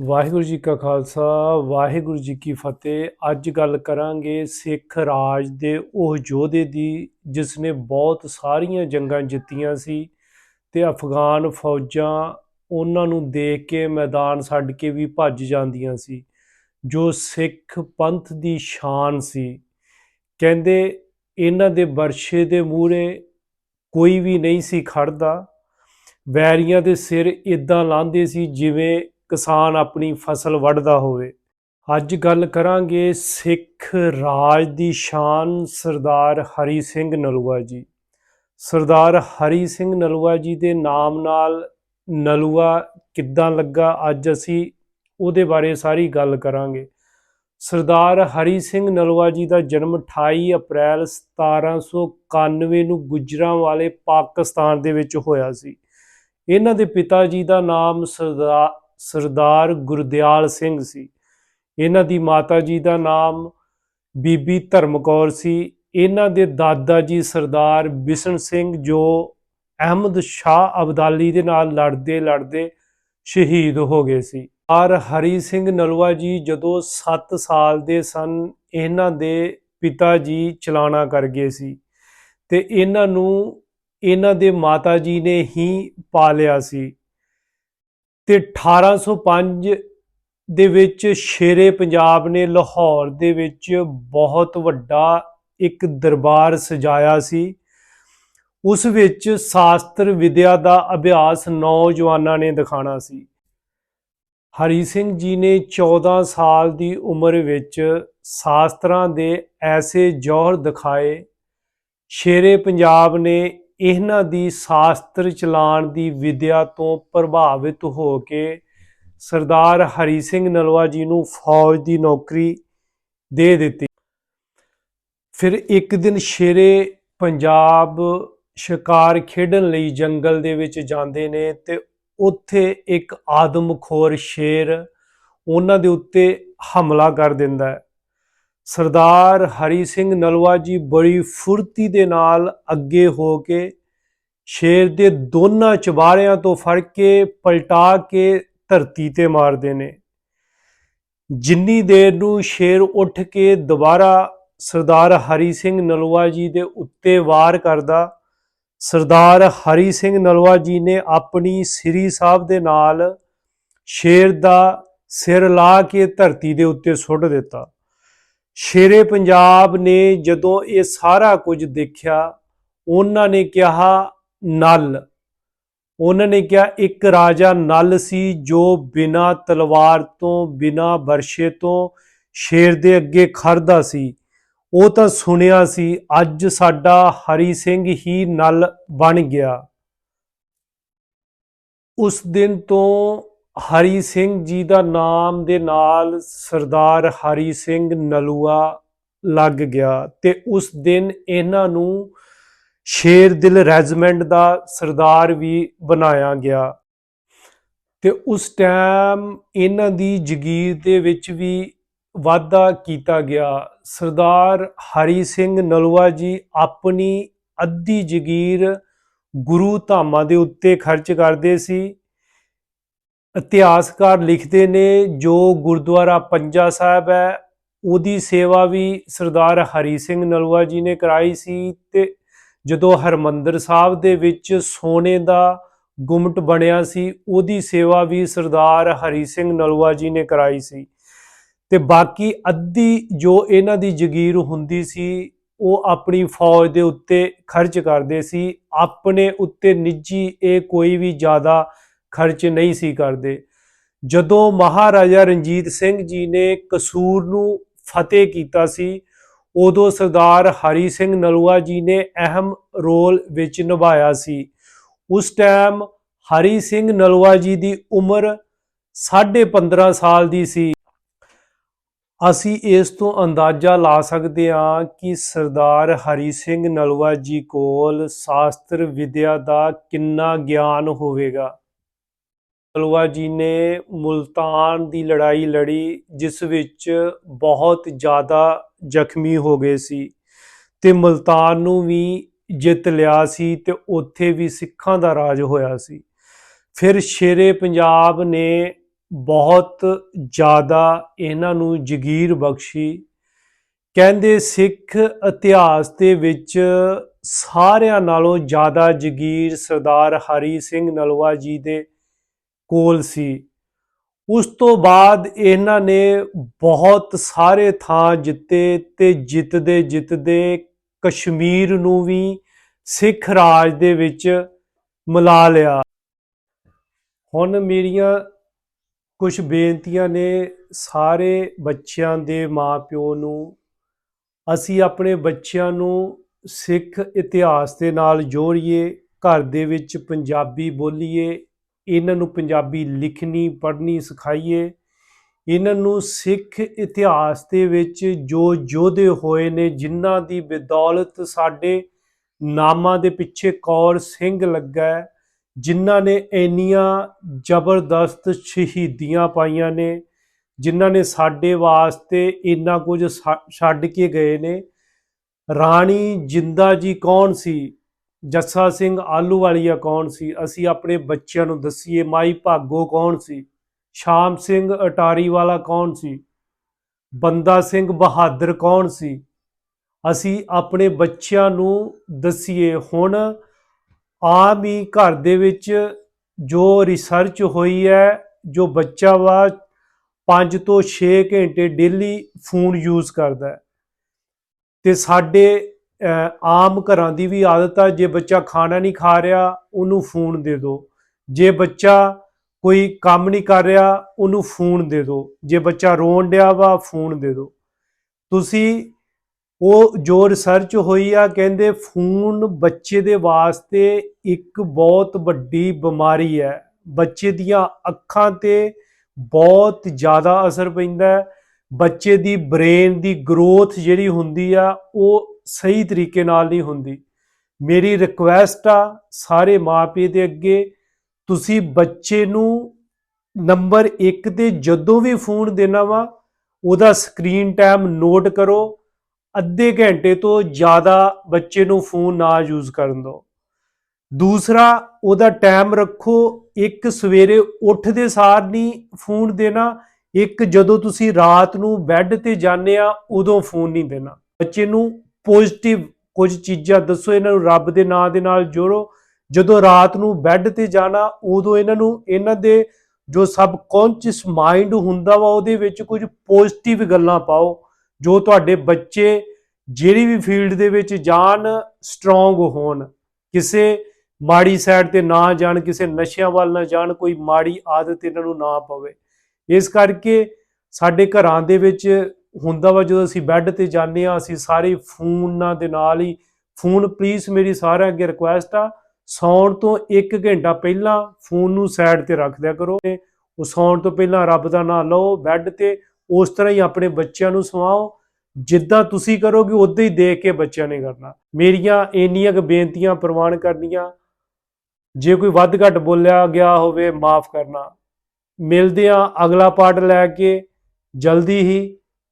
ਵਾਹਿਗੁਰੂ ਜੀ ਕਾ ਖਾਲਸਾ, ਵਾਹਿਗੁਰੂ ਜੀ ਕੀ ਫਤਿਹ। ਅੱਜ ਗੱਲ ਕਰਾਂਗੇ ਸਿੱਖ ਰਾਜ ਦੇ ਉਹ ਯੋਧੇ ਦੀ, ਜਿਸ ਨੇ ਬਹੁਤ ਸਾਰੀਆਂ ਜੰਗਾਂ ਜਿੱਤੀਆਂ ਸੀ ਤੇ ਅਫਗਾਨ ਫੌਜਾਂ ਉਹਨਾਂ ਨੂੰ ਦੇਖ ਕੇ ਮੈਦਾਨ ਛੱਡ ਕੇ ਵੀ ਭੱਜ ਜਾਂਦੀਆਂ ਸੀ, ਜੋ ਸਿੱਖ ਪੰਥ ਦੀ ਸ਼ਾਨ ਸੀ। ਕਹਿੰਦੇ ਇਹਨਾਂ ਦੇ ਵਰਸ਼ੇ ਦੇ ਮੂਹਰੇ ਕੋਈ ਵੀ ਨਹੀਂ ਸੀ ਖੜਦਾ। ਵੈਰੀਆਂ ਦੇ ਸਿਰ ਇਦਾਂ ਲਾਂਦੇ ਸੀ ਜਿਵੇਂ ਕਿਸਾਨ ਆਪਣੀ ਫਸਲ ਵੱਢਦਾ ਹੋਵੇ। ਅੱਜ ਗੱਲ ਕਰਾਂਗੇ ਸਿੱਖ ਰਾਜ ਦੀ ਸ਼ਾਨ ਸਰਦਾਰ ਹਰੀ ਸਿੰਘ ਨਲੂਆ ਜੀ। ਸਰਦਾਰ ਹਰੀ ਸਿੰਘ ਨਲੂਆ ਜੀ ਦੇ ਨਾਮ ਨਾਲ ਨਲੂਆ ਕਿੱਦਾਂ ਲੱਗਾ, ਅੱਜ ਅਸੀਂ ਉਹਦੇ ਬਾਰੇ ਸਾਰੀ ਗੱਲ ਕਰਾਂਗੇ। ਸਰਦਾਰ ਹਰੀ ਸਿੰਘ ਨਲੂਆ ਜੀ ਦਾ ਜਨਮ 28 ਅਪ੍ਰੈਲ 1791 ਨੂੰ ਗੁਜਰਾਂ ਵਾਲੇ ਪਾਕਿਸਤਾਨ ਦੇ ਵਿੱਚ ਹੋਇਆ ਸੀ। ਇਹਨਾਂ ਦੇ ਪਿਤਾ ਜੀ ਦਾ ਨਾਮ ਸਰਦਾਰ ਗੁਰਦਿਆਲ ਸਿੰਘ ਸੀ। ਇਹਨਾਂ ਦੀ ਮਾਤਾ ਜੀ ਦਾ ਨਾਮ ਬੀਬੀ ਧਰਮਕੌਰ ਸੀ। ਇਹਨਾਂ ਦੇ ਦਾਦਾ ਜੀ ਸਰਦਾਰ ਬਿਸ਼ਨ ਸਿੰਘ ਜੋ ਅਹਿਮਦ ਸ਼ਾਹ ਅਬਦਾਲੀ ਦੇ ਨਾਲ ਲੜਦੇ ਲੜਦੇ ਸ਼ਹੀਦ ਹੋ ਗਏ ਸੀ। ਔਰ ਹਰੀ ਸਿੰਘ ਨਲਵਾ ਜੀ ਜਦੋਂ 7 ਸਾਲ ਦੇ ਸਨ, ਇਹਨਾਂ ਦੇ ਪਿਤਾ ਜੀ ਚਲਾਣਾ ਕਰ ਗਏ ਸੀ ਤੇ ਇਹਨਾਂ ਨੂੰ, ਇਹਨਾਂ ਦੇ ਮਾਤਾ ਜੀ ਨੇ ਹੀ ਪਾਲਿਆ ਸੀ। ਤੇ 1805 ਦੇ ਵਿੱਚ ਸ਼ੇਰੇ ਪੰਜਾਬ ਨੇ ਲਾਹੌਰ ਦੇ ਵਿੱਚ ਬਹੁਤ ਵੱਡਾ ਇੱਕ ਦਰਬਾਰ ਸਜਾਇਆ ਸੀ। ਉਸ ਵਿੱਚ ਸ਼ਾਸਤਰ ਵਿਦਿਆ ਦਾ ਅਭਿਆਸ ਨੌਜਵਾਨਾਂ ਨੇ ਦਿਖਾਣਾ ਸੀ। ਹਰੀ ਸਿੰਘ ਜੀ ਨੇ 14 ਸਾਲ ਦੀ ਉਮਰ ਵਿੱਚ ਸ਼ਾਸਤਰਾਂ ਦੇ ਐਸੇ ਜ਼ੋਹਰ ਦਿਖਾਏ। ਸ਼ੇਰੇ ਪੰਜਾਬ ਨੇ ਇਹਨਾਂ ਦੀ ਸ਼ਾਸਤਰ ਚਲਾਣ ਦੀ ਵਿਦਿਆ ਤੋਂ ਪ੍ਰਭਾਵਿਤ ਹੋ ਕੇ ਸਰਦਾਰ ਹਰੀ ਸਿੰਘ ਨਲਵਾ ਜੀ ਨੂੰ ਫੌਜ ਦੀ ਨੌਕਰੀ ਦੇ ਦਿੱਤੀ। ਫਿਰ ਇੱਕ ਦਿਨ ਸ਼ੇਰੇ ਪੰਜਾਬ ਸ਼ਿਕਾਰ ਖੇਡਣ ਲਈ ਜੰਗਲ ਦੇ ਵਿੱਚ ਜਾਂਦੇ ਨੇ ਤੇ ਉੱਥੇ ਇੱਕ ਆਦਮਖੋਰ ਸ਼ੇਰ ਉਹਨਾਂ ਦੇ ਉੱਤੇ ਹਮਲਾ ਕਰ ਦਿੰਦਾ ਹੈ। ਸਰਦਾਰ ਹਰੀ ਸਿੰਘ ਨਲਵਾ ਜੀ ਬੜੀ ਫੁਰਤੀ ਦੇ ਨਾਲ ਅੱਗੇ ਹੋ ਕੇ ਸ਼ੇਰ ਦੇ ਦੋਨਾਂ ਚਬਾਰਿਆਂ ਤੋਂ ਫੜ ਕੇ ਪਲਟਾ ਕੇ ਧਰਤੀ ਤੇ ਮਾਰਦੇ ਨੇ। ਜਿੰਨੀ ਦੇਰ ਨੂੰ ਸ਼ੇਰ ਉੱਠ ਕੇ ਦੁਬਾਰਾ ਸਰਦਾਰ ਹਰੀ ਸਿੰਘ ਨਲਵਾ ਜੀ ਦੇ ਉੱਤੇ ਵਾਰ ਕਰਦਾ, ਸਰਦਾਰ ਹਰੀ ਸਿੰਘ ਨਲਵਾ ਜੀ ਨੇ ਆਪਣੀ ਸ੍ਰੀ ਸਾਹਿਬ ਦੇ ਨਾਲ ਸ਼ੇਰ ਦਾ ਸਿਰ ਲਾ ਕੇ ਧਰਤੀ ਦੇ ਉੱਤੇ ਸੁੱਟ ਦਿੱਤਾ। ਸ਼ੇਰੇ ਪੰਜਾਬ ਨੇ ਜਦੋਂ ਇਹ ਸਾਰਾ ਕੁਝ ਦੇਖਿਆ, ਉਹਨਾਂ ਨੇ ਕਿਹਾ, ਨਲ। ਉਹਨਾਂ ਨੇ ਕਿਹਾ, ਇੱਕ ਰਾਜਾ ਨਲ ਸੀ ਜੋ ਬਿਨਾ ਤਲਵਾਰ ਤੋਂ, ਬਿਨਾ ਵਰਸ਼ੇ ਤੋਂ ਸ਼ੇਰ ਦੇ ਅੱਗੇ ਖੜਦਾ ਸੀ। ਉਹ ਤਾਂ ਸੁਣਿਆ ਸੀ, ਅੱਜ ਸਾਡਾ ਹਰੀ ਸਿੰਘ ਹੀ ਨਲ ਬਣ ਗਿਆ। ਉਸ ਦਿਨ ਤੋਂ ਹਰੀ ਸਿੰਘ ਜੀ ਦਾ ਨਾਮ ਦੇ ਨਾਲ ਸਰਦਾਰ ਹਰੀ ਸਿੰਘ ਨਲੂਆ ਲੱਗ ਗਿਆ ਤੇ ਉਸ ਦਿਨ ਇਹਨਾਂ ਨੂੰ ਸ਼ੇਰ ਦਿਲ ਰੈਜੀਮੈਂਟ ਦਾ ਸਰਦਾਰ ਵੀ ਬਣਾਇਆ ਗਿਆ। ਤੇ ਉਸ ਟਾਈਮ ਇਹਨਾਂ ਦੀ ਜਗੀਰ ਦੇ ਵਿੱਚ ਵੀ ਵਾਅਦਾ ਕੀਤਾ ਗਿਆ। ਸਰਦਾਰ ਹਰੀ ਸਿੰਘ ਨਲੂਆ ਜੀ ਆਪਣੀ ਅੱਧੀ ਜਗੀਰ ਗੁਰੂ ਧਾਮਾਂ ਦੇ ਉੱਤੇ ਖਰਚ ਕਰਦੇ ਸੀ। ਇਤਿਹਾਸਕਾਰ ਲਿਖਦੇ ਨੇ, ਜੋ ਗੁਰਦੁਆਰਾ ਪੰਜਾ ਸਾਹਿਬ ਹੈ, ਉਹਦੀ ਸੇਵਾ ਵੀ ਸਰਦਾਰ ਹਰੀ ਸਿੰਘ ਨਲਵਾ ਜੀ ਨੇ ਕਰਾਈ ਸੀ ਤੇ ਜਦੋਂ ਹਰਮੰਦਰ ਸਾਹਿਬ ਦੇ ਵਿੱਚ ਸੋਨੇ ਦਾ ਗੁਮਟ ਬਣਿਆ ਸੀ, ਉਹਦੀ ਸੇਵਾ ਵੀ ਸਰਦਾਰ ਹਰੀ ਸਿੰਘ ਨਲਵਾ ਜੀ ਨੇ ਕਰਾਈ ਸੀ। ਤੇ ਬਾਕੀ ਅੱਧੀ ਜੋ ਇਹਨਾਂ ਦੀ ਜਗੀਰ ਹੁੰਦੀ ਸੀ, ਉਹ ਆਪਣੀ ਫੌਜ ਦੇ ਉੱਤੇ ਖਰਚ ਕਰਦੇ ਸੀ। ਆਪਣੇ ਉੱਤੇ ਨਿੱਜੀ ਇਹ ਕੋਈ ਵੀ ਜ਼ਿਆਦਾ ਖਰਚ ਨਹੀਂ ਸੀ ਕਰਦੇ। ਜਦੋਂ ਮਹਾਰਾਜਾ ਰਣਜੀਤ ਸਿੰਘ ਜੀ ਨੇ ਕਸੂਰ ਨੂੰ ਫਤਿਹ ਕੀਤਾ ਸੀ, ਉਦੋਂ ਸਰਦਾਰ ਹਰੀ ਸਿੰਘ ਨਲੂਆ ਜੀ ਨੇ ਅਹਿਮ ਰੋਲ ਵਿੱਚ ਨਿਭਾਇਆ ਸੀ। ਉਸ ਟਾਈਮ ਹਰੀ ਸਿੰਘ ਨਲੂਆ ਜੀ ਦੀ ਉਮਰ 15.5 ਸਾਲ ਦੀ ਸੀ। ਅਸੀਂ ਇਸ ਤੋਂ ਅੰਦਾਜ਼ਾ ਲਾ ਸਕਦੇ ਹਾਂ ਕਿ ਸਰਦਾਰ ਹਰੀ ਸਿੰਘ ਨਲਵਾ ਜੀ ਕੋਲ ਸ਼ਾਸਤਰ ਵਿਦਿਆ ਦਾ ਕਿੰਨਾ ਗਿਆਨ ਹੋਵੇਗਾ। ਨਲਵਾ ਜੀ ਨੇ ਮੁਲਤਾਨ ਦੀ ਲੜਾਈ ਲੜੀ, ਜਿਸ ਵਿੱਚ ਬਹੁਤ ਜ਼ਿਆਦਾ ਜ਼ਖਮੀ ਹੋ ਗਏ ਸੀ ਤੇ ਮੁਲਤਾਨ ਨੂੰ ਵੀ ਜਿੱਤ ਲਿਆ ਸੀ ਤੇ ਉੱਥੇ ਵੀ ਸਿੱਖਾਂ ਦਾ ਰਾਜ ਹੋਇਆ ਸੀ। ਫਿਰ ਸ਼ੇਰੇ ਪੰਜਾਬ ਨੇ ਬਹੁਤ ਜ਼ਿਆਦਾ ਇਹਨਾਂ ਨੂੰ ਜਗੀਰ ਬਖਸ਼ੀ। ਕਹਿੰਦੇ ਸਿੱਖ ਇਤਿਹਾਸ ਦੇ ਵਿੱਚ ਸਾਰਿਆਂ ਨਾਲੋਂ ਜ਼ਿਆਦਾ ਜਗੀਰ ਸਰਦਾਰ ਹਰੀ ਸਿੰਘ ਨਲਵਾ ਜੀ ਦੇ ਕੋਲ ਸੀ। ਉਸ ਤੋਂ ਬਾਅਦ ਇਹਨਾਂ ਨੇ ਬਹੁਤ ਸਾਰੇ ਥਾਂ ਜਿੱਤੇ ਤੇ ਜਿੱਤਦੇ ਜਿੱਤਦੇ ਕਸ਼ਮੀਰ ਨੂੰ ਵੀ ਸਿੱਖ ਰਾਜ ਦੇ ਵਿੱਚ ਮਿਲਾ ਲਿਆ। ਹੁਣ ਮੇਰੀਆਂ ਕੁਝ ਬੇਨਤੀਆਂ ਨੇ ਸਾਰੇ ਬੱਚਿਆਂ ਦੇ ਮਾਪਿਓ ਨੂੰ। ਅਸੀਂ ਆਪਣੇ ਬੱਚਿਆਂ ਨੂੰ ਸਿੱਖ ਇਤਿਹਾਸ ਦੇ ਨਾਲ ਜੋੜੀਏ, ਘਰ ਦੇ ਵਿੱਚ ਪੰਜਾਬੀ ਬੋਲੀਏ ਇਹਨਾਂ ਨੂੰ ਪੰਜਾਬੀ ਲਿਖਣੀ, ਪੜ੍ਹਨੀ, ਸਿਖਾਈਏ। ਇਹਨਾਂ ਨੂੰ ਸਿੱਖ ਇਤਿਹਾਸ ਦੇ ਵਿੱਚ ਜੋ ਯੋਧੇ ਹੋਏ ਨੇ, ਜਿਨ੍ਹਾਂ ਦੀ ਬਦੌਲਤ ਸਾਡੇ ਨਾਮਾਂ ਦੇ ਪਿੱਛੇ ਕੌਰ ਸਿੰਘ ਲੱਗਾ ਜਿਨ੍ਹਾਂ ਨੇ ਇੰਨੀਆਂ ਜ਼ਬਰਦਸਤ ਸ਼ਹੀਦੀਆਂ ਪਾਈਆਂ ਨੇ, ਜਿਨ੍ਹਾਂ ਨੇ ਸਾਡੇ ਵਾਸਤੇ ਇੰਨਾ ਕੁਝ ਛਾ- ਛੱਡ ਕੇ ਗਏ ਨੇ। ਰਾਣੀ ਜਿੰਦਾ ਜੀ ਕੌਣ ਸੀ? ਜੱਸਾ ਸਿੰਘ ਆਲੂਵਾਲੀਆ ਕੌਣ ਸੀ? ਅਸੀਂ ਆਪਣੇ ਬੱਚਿਆਂ ਨੂੰ ਦੱਸੀਏ, ਮਾਈ ਭਾਗੋ ਕੌਣ ਸੀ? ਸ਼ਾਮ ਸਿੰਘ ਅਟਾਰੀ ਵਾਲਾ ਕੌਣ ਸੀ? ਬੰਦਾ ਸਿੰਘ ਬਹਾਦਰ ਕੌਣ ਸੀ? ਅਸੀਂ ਆਪਣੇ ਬੱਚਿਆਂ ਨੂੰ ਦੱਸੀਏ। ਹੁਣ ਆਮ ਹੀ ਘਰ ਦੇ ਵਿੱਚ ਜੋ ਰਿਸਰਚ ਹੋਈ ਹੈ, ਜੋ ਬੱਚਾ ਵਾ 5 ਤੋਂ 6 ਘੰਟੇ ਡੇਲੀ ਫੋਨ ਯੂਜ਼ ਕਰਦਾ ਹੈ। ਤੇ ਸਾਡੇ ਆਮ ਘਰਾਂ ਦੀ ਵੀ ਆਦਤ ਆ, ਜੇ ਬੱਚਾ ਖਾਣਾ ਨਹੀਂ ਖਾ ਰਿਹਾ, ਉਹਨੂੰ ਫੋਨ ਦੇ ਦਿਓ। ਜੇ ਬੱਚਾ ਕੋਈ ਕੰਮ ਨਹੀਂ ਕਰ ਰਿਹਾ, ਉਹਨੂੰ ਫੋਨ ਦੇ ਦਿਓ। ਜੇ ਬੱਚਾ ਰੋਣ ਡਿਆ ਵਾ, ਫੋਨ ਦੇ ਦਿਓ। ਤੁਸੀਂ ਉਹ ਜੋ ਰਿਸਰਚ ਹੋਈ ਆ, ਕਹਿੰਦੇ ਫੋਨ ਬੱਚੇ ਦੇ ਵਾਸਤੇ ਇੱਕ ਬਹੁਤ ਵੱਡੀ ਬਿਮਾਰੀ ਹੈ। ਬੱਚੇ ਦੀਆਂ ਅੱਖਾਂ ਤੇ ਬਹੁਤ ਜ਼ਿਆਦਾ ਅਸਰ ਪੈਂਦਾ ਹੈ। ਬੱਚੇ ਦੀ ਬ੍ਰੇਨ ਦੀ ਗਰੋਥ ਜਿਹੜੀ ਹੁੰਦੀ ਆ, ਉਹ ਸਹੀ ਤਰੀਕੇ ਨਾਲ ਨਹੀਂ ਹੁੰਦੀ। ਮੇਰੀ ਰਿਕੁਐਸਟ ਆ ਸਾਰੇ ਮਾਪੇ ਦੇ ਅੱਗੇ, ਤੁਸੀਂ ਬੱਚੇ ਨੂੰ ਨੰਬਰ 1 ਤੇ ਜਦੋਂ ਵੀ ਫੋਨ ਦੇਣਾ ਵਾ, ਉਹਦਾ ਸਕਰੀਨ ਟਾਈਮ ਨੋਟ ਕਰੋ। ਅੱਧੇ ਘੰਟੇ ਤੋਂ ਜ਼ਿਆਦਾ ਬੱਚੇ ਨੂੰ ਫੋਨ ਨਾ ਯੂਜ਼ ਕਰਨ ਦਿਓ। ਦੂਸਰਾ, ਉਹਦਾ ਟਾਈਮ ਰੱਖੋ, ਇੱਕ ਸਵੇਰੇ ਉੱਠਦੇ ਸਾਰ ਨਹੀਂ ਫੋਨ ਦੇਣਾ, ਇੱਕ ਜਦੋਂ ਤੁਸੀਂ ਰਾਤ ਨੂੰ ਬੈੱਡ ਤੇ ਜਾਂਦੇ ਆ, ਉਦੋਂ ਫੋਨ ਨਹੀਂ ਦੇਣਾ। ਬੱਚੇ ਨੂੰ ਪੋਜ਼ਿਟਿਵ ਕੁਝ ਚੀਜ਼ਾਂ ਦੱਸੋ, ਇਹਨਾਂ ਨੂੰ ਰੱਬ ਦੇ ਨਾਂ ਦੇ ਨਾਲ ਜੋੜੋ। ਜਦੋਂ ਰਾਤ ਨੂੰ ਬੈੱਡ ਤੇ ਜਾਣਾ, ਉਦੋਂ ਇਹਨਾਂ ਨੂੰ ਇਹਨਾਂ ਦੇ ਜੋ ਸਬ ਸਬਕੌਂਸ਼ੀਅਸ ਮਾਈਂਡ ਹੁੰਦਾ ਵਾ, ਉਹਦੇ ਵਿੱਚ ਕੁਝ ਪੋਜ਼ਿਟਿਵ ਗੱਲਾਂ ਪਾਓ, ਜੋ ਤੁਹਾਡੇ ਬੱਚੇ ਜਿਹੜੀ ਵੀ ਫੀਲਡ ਦੇ ਵਿੱਚ ਜਾਣ ਸਟਰੋਂਗ ਹੋਣ। ਕਿਸੇ ਮਾੜੀ ਸਾਈਡ ਤੇ ਨਾ ਜਾਣ, ਕਿਸੇ ਨਸ਼ਿਆਂ ਵੱਲ ਨਾ ਜਾਣ, ਕੋਈ ਮਾੜੀ ਆਦਤ ਇਹਨਾਂ ਨੂੰ ਨਾ ਪਵੇ। ਇਸ ਕਰਕੇ ਸਾਡੇ ਘਰਾਂ ਦੇ ਵਿੱਚ ਹੁੰਦਾ ਵਾ ਜਦੋਂ ਅਸੀਂ ਬੈੱਡ ਤੇ ਜਾਂਦੇ ਆ ਅਸੀਂ ਸਾਰੇ ਫੋਨਾਂ ਦੇ ਨਾਲ ਹੀ, ਫੋਨ ਪਲੀਜ਼ ਮੇਰੀ ਸਾਰਿਆਂ ਅੱਗੇ ਰਿਕੁਐਸਟ ਆ, ਸੌਣ ਤੋਂ 1 ਘੰਟਾ ਪਹਿਲਾਂ ਫੋਨ ਨੂੰ ਸਾਈਡ ਤੇ ਰੱਖ ਦਿਆ ਕਰੋ ਤੇ ਉਹ ਸੌਣ ਤੋਂ ਪਹਿਲਾਂ ਰੱਬ ਦਾ ਨਾਮ ਲਓ ਬੈੱਡ ਤੇ, ਉਸ ਤਰ੍ਹਾਂ ਹੀ ਆਪਣੇ ਬੱਚਿਆਂ ਨੂੰ ਸਵਾਓ, ਜਿੱਦਾਂ ਤੁਸੀਂ ਕਰੋਗੇ ਉਦਾਂ ਹੀ ਦੇਖ ਕੇ ਬੱਚਿਆਂ ਨੇ ਕਰਨਾ। ਮੇਰੀਆਂ ਇੰਨੀਆਂ ਕੁ ਬੇਨਤੀਆਂ ਪ੍ਰਵਾਨ ਕਰਨੀਆਂ, ਜੇ ਕੋਈ ਵੱਧ ਘੱਟ ਬੋਲਿਆ ਗਿਆ ਹੋਵੇ ਮਾਫ ਕਰਨਾ। ਮਿਲਦੇ ਆ ਅਗਲਾ ਪਾਰਟ ਲੈ ਕੇ, ਜਲਦੀ ਹੀ